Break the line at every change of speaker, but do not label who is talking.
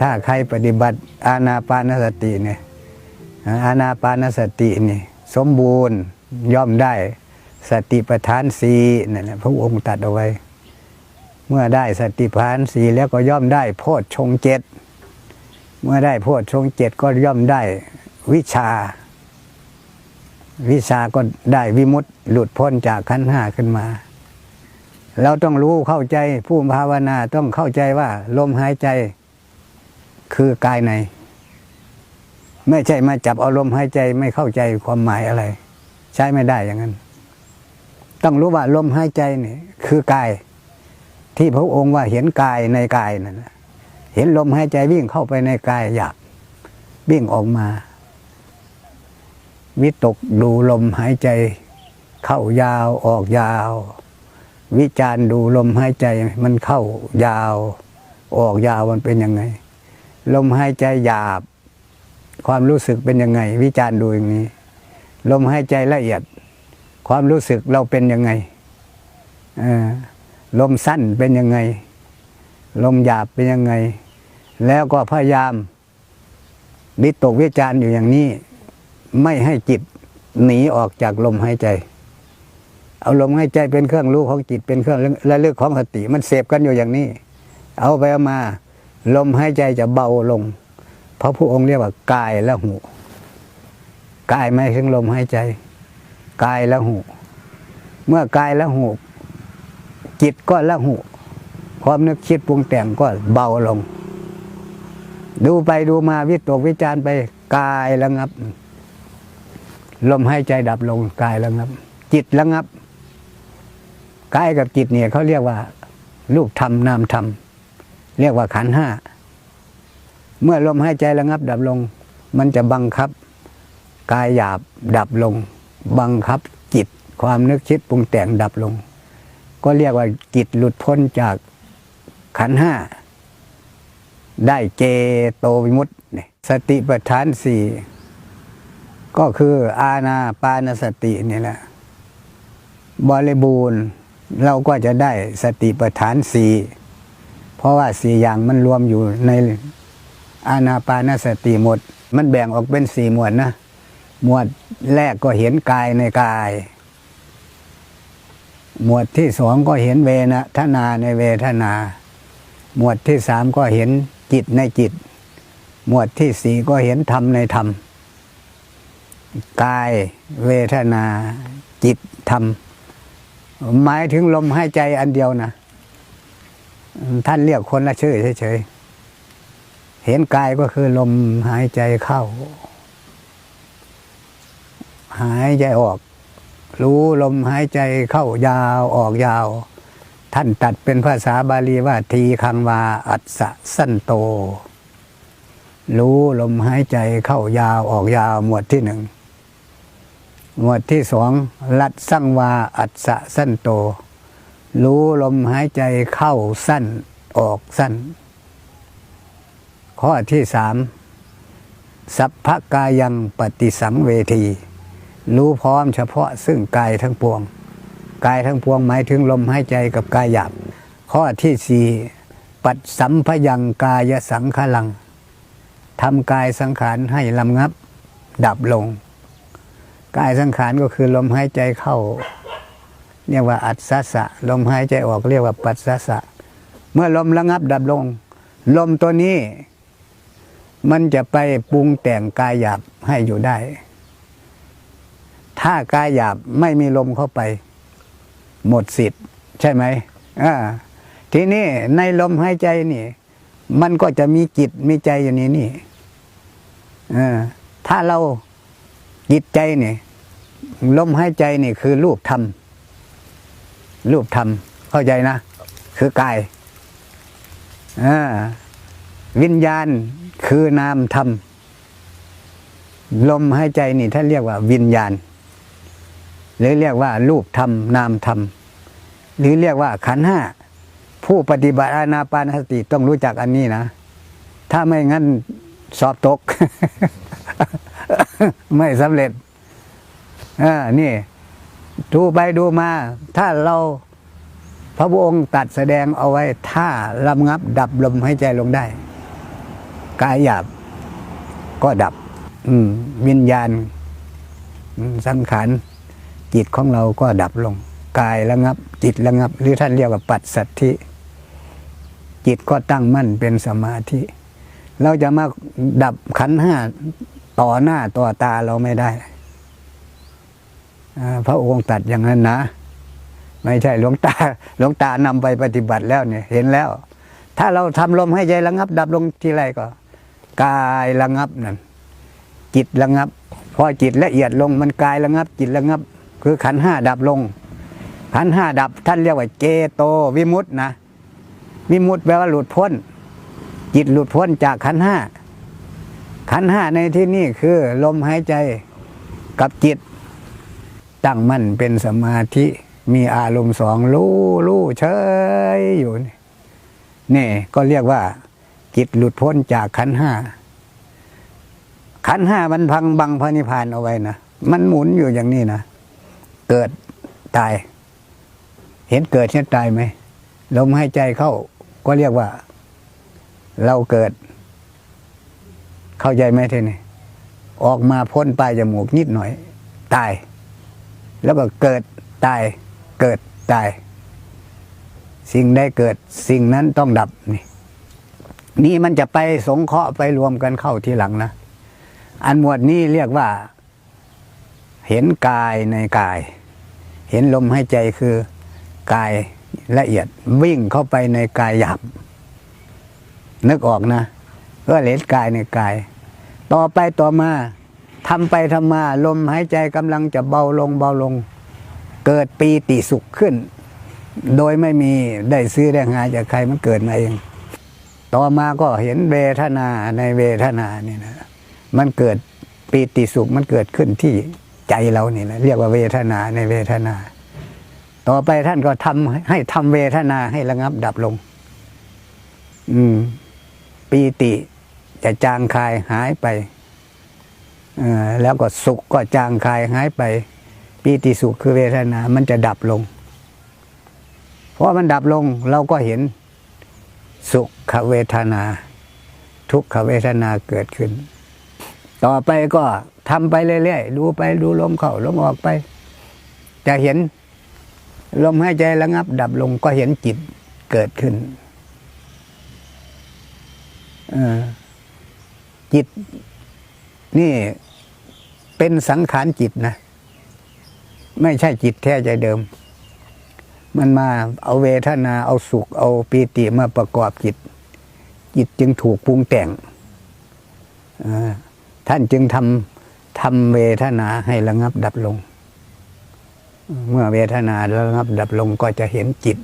ถ้าใครปฏิบัติอานาปานสติเนี่ยอานาปานสตินี่สมบูรณ์ย่อมได้สติปัฏฐานสีนั่นแหละพระองค์ตัดเอาไว้ เมื่อได้สติปัฏฐานสีแล้วก็ย่อมได้โพชฌงเจ็ดเมื่อได้โพชฌงเจ็ดก็ย่อมได้วิชา วิชาก็ได้วิมุตติหลุดพ้นจากขันห้าขึ้นมา เราต้องรู้เข้าใจผู้ภาวนาต้องเข้าใจว่าลมหายใจ คือกายใน ไม่ใช่มาจับอาลมณ์หายใจไม่เข้าใจความหมายอะไร ใช้ไม่ได้อย่างนั้น ต้องรู้ว่าลมหายใจนี่คือกาย ที่พระองค์ว่าเห็นกายในกายนั่นเห็นลมหายใจวิ่งเข้าไปในกายอยากวิ่งออกมาวิตกดูลมหายใจ เข้ายาวออกยาว วิจารณ์ดูลมหายใจมันเข้ายาว ออกยาวมันเป็นยังไง ลมหายใจหยาบ ความรู้สึกเป็นยังไง วิจารณ์ดูอย่างนี้ ลมหายใจละเอียด ความรู้สึกเราเป็นยังไงลมสั้นเป็นยังไง ลมหยาบเป็นยังไง แล้วก็พยายามวิตกวิจารณ์อยู่อย่างนี้ ไม่ให้จิตหนีออกจากลมหายใจ เอาลมหายใจเป็นเครื่องรู้ของจิตเป็นเครื่องระลึกของสติ มันเสพกันอยู่อย่างนี้ เอาไปเอามา ลมหายใจจะเบาลง เพราะพระองค์เรียกว่ากายและหูกายไม่ถึงลมหายใจกายและหู เมื่อกายและหู จิตก็ละหู ความนึกคิดปรุงแต่งก็เบาลง ดูไปดูมาวิตกวิจารไปกายระงับ ลมหายใจดับลงกายระงับ จิตระงับกายกับจิตเนี่ยเขาเรียกว่า รูปธรรมนามธรรม เรียกว่าขันห้า เมื่อลมหายใจระงับดับลง มันจะบังคับ กายหยาบดับลง บังคับจิตความนึกคิดปรุงแต่งดับลง ก็เรียกว่าจิตหลุดพ้นจากขันห้า ได้เจโตวิมุตติสติปัฏฐานสี่ก็คืออาณาปานสตินี่แหละบริบูรณ์เราก็จะได้สติปัฏฐานสี่ เพราะว่าสี่อย่างมันรวมอยู่ในอาณาปานสติหมด มันแบ่งออกเป็นสี่หมวดนะ หมวดแรกก็เห็นกายในกาย หมวดที่สองก็เห็นเวนะทนาในเวทนา หมวดที่สามก็เห็นจิตในจิต หมวดที่สี่ก็เห็นธรรมในธรรม กายเวทนาจิตธรรม หมายถึงลมหายใจอันเดียวนะ ท่านเรียกคนละชื่อเฉยๆ เห็นกายก็คือลมหายใจเข้า หายใจออก รู้ลมหายใจเข้ายาวออกยาว ท่านตัดเป็นภาษาบาลีว่าทีคังวาอัศสะสั้นโต รู้ลมหายใจเข้ายาวออกยาวหมวดที่หนึ่งหมวดที่สองลัดสั่งวาอัศสะสั้นโต รู้ลมหายใจเข้าสั้นออกสั้น ข้อที่สามสัพพกายังปฏิสังเวที รู้พร้อมเฉพาะซึ่งกายทั้งปวง กายทั้งปวงหมายถึงลมหายใจกับกายหยาบ ข้อที่สี่ปัดสัมพยังกายสังขลังทำกายสังขารให้ลำงับ ดับลง กายสังขารก็คือลมหายใจเข้า เรียกว่าอัศสะลมหายใจออกเรียกว่าปัสสสะเมื่อลมระงับดับลง ลมตัวนี้ มันจะไปปรุงแต่งกายหยาบให้อยู่ได้ ถ้ากายหยาบไม่มีลมเข้าไป หมดสิทธิ์ ใช่ไหมอ่าทีนี้ในลมหายใจนี่ มันก็จะมีจิตมีใจอยู่นี่นี่ถ้าเราจิตใจนี่ ลมหายใจนี่คือรูปธรรม รูปธรรมเข้าใจนะ คือกายวิญญาณคือนามธรรม ลมหายใจนี่ท่านเรียกว่าวิญญาณ หรือเรียกว่า รูปธรรม นามธรรม หรือเรียกว่าขันห้าผู้ปฏิบัติอานาปานสติต้องรู้จักอันนี้นะ ถ้าไม่งั้นสอบตก ไม่สำเร็จอ่านี่ ดูไปดูมา ถ้าเราพระพุทธองค์ตัดแสดงเอาไว้ ถ้าลำงับดับลมหายใจลงได้ กายหยาบก็ดับ อืมวิญญาณสังขารจิตของเราก็ดับลง กายระงับ จิตระงับ หรือท่านเรียกว่าปัจสัทธิ จิตก็ตั้งมั่นเป็นสมาธิ เราจะมาดับขันห้าต่อหน้าต่อตาเราไม่ได้ พระองค์ตัดอย่างนั้นนะ ไม่ใช่หลวงตาหลวงตานำไปปฏิบัติแล้วเนี่ยเห็นแล้ว ถ้าเราทำลมให้ใจระงับ ดับลงที่ไรก็ กายระงับนั่นจิตระงับ พอจิตละเอียดลงมันกายระงับ จิตระงับ คือขันห้าดับลง ขันห้าดับ ท่านเรียกว่าเจโตวิมุตตินะวิมุตติแปลว่าหลุดพ้น จิตหลุดพ้นจากขันห้าขันห้าในที่นี้คือ ลมหายใจกับจิต ตั้งมั่นเป็นสมาธิมีอารมณ์สองรู้รู้เฉยอยู่นี่นี่ก็เรียกว่า จิตหลุดพ้นจากขันห้าขันห้ามันพังบังพระนิพพานเอาไว้นะมันหมุนอยู่อย่างนี้นะเกิดตาย เห็นเกิดเห็นตายไหมลมหายใจเข้าก็เรียกว่า เราเกิด เข้าใจไหมทีนี้ออกมาพ้นปลายจมูกนิดหน่อย ตาย แล้วก็เกิดตาย เกิดตาย สิ่งใดเกิดสิ่งนั้นต้องดับนี่ นี่มันจะไปสงเคราะห์ไปรวมกันเข้าทีหลังนะ อันหมวดนี้เรียกว่า เห็นกายในกาย เห็นลมหายใจคือกายละเอียดวิ่งเข้าไปในกายหยาบนึกออกนะก็เห็นกายในกาย ต่อไปต่อมา ทำไปทำมาลมหายใจกำลังจะเบาลงเบาลง เกิดปีติสุขขึ้น โดยไม่มีได้ซื้อได้หาจากใครมันเกิดมาเอง ต่อมาก็เห็นเวทนาในเวทนานี่นะมันเกิดปีติสุขมันเกิดขึ้นที่ใจเรานี่นะเรียกว่าเวทนาในเวทนา ต่อไปท่านก็ทำให้ทำเวทนาให้ระงับดับลง อืม ปีติจะจางคายหายไป แล้วก็สุขก็จางคายหายไปปีติสุขคือเวทนา มันจะดับลง เพราะมันดับลงเราก็เห็นสุขเวทนา ทุกขเวทนาเกิดขึ้น ต่อไปก็ทำไปเรื่อยๆดูไปดูลมเข้าลมออกไป จะเห็นลมหายใจระงับ ดับลงก็เห็นจิตเกิดขึ้นจิต นี่เป็นสังขารจิตนะ ไม่ใช่จิตแท้ใจเดิม มันมาเอาเวทนาเอาสุข เอาปีติมาประกอบจิต จิตจึงถูกปรุงแต่งท่านจึงทำทำเวทนาให้ระงับดับลง เมื่อเวทนาระงับดับลงก็จะเห็นจิต